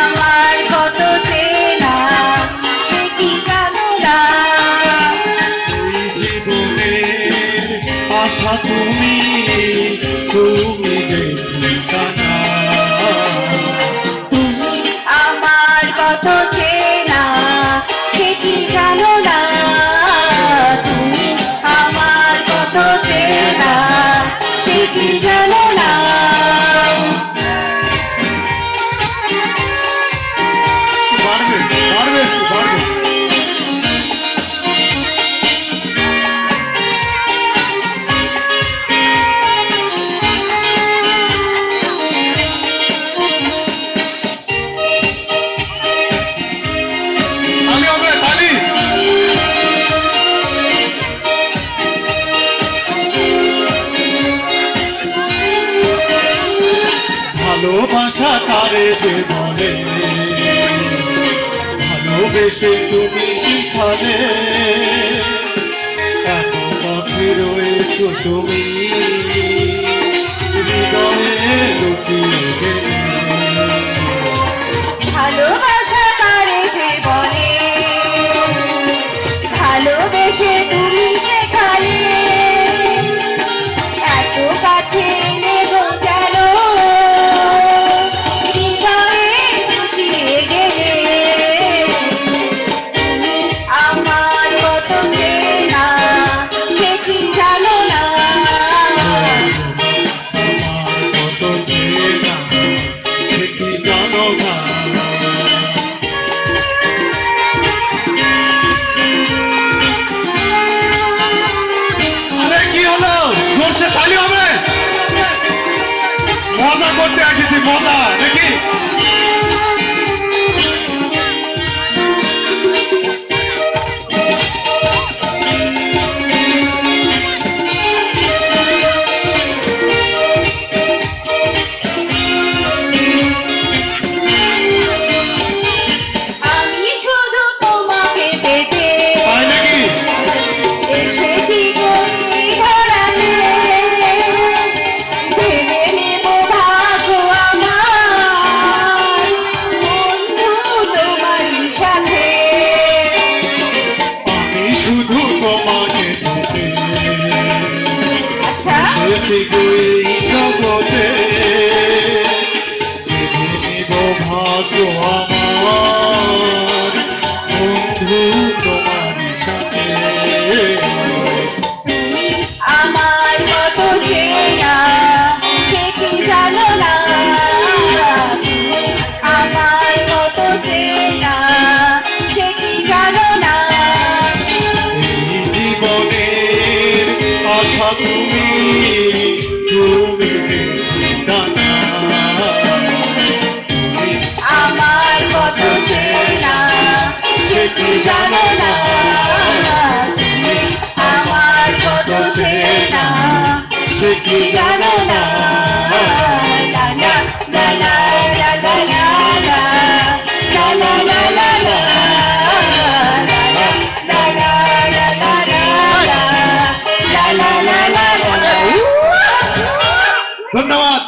আমার কত চেনা সে কি জানো না? জীবনে আশা তুমি তুমি gonna lie. ভালোবাসা তারে যে বলে? ভালোবেসে তুমি শিখালে। এত পথে রয়েছো তুমি। vou ter a de volta aqui. Music কি জানো না ধন্যবাদ।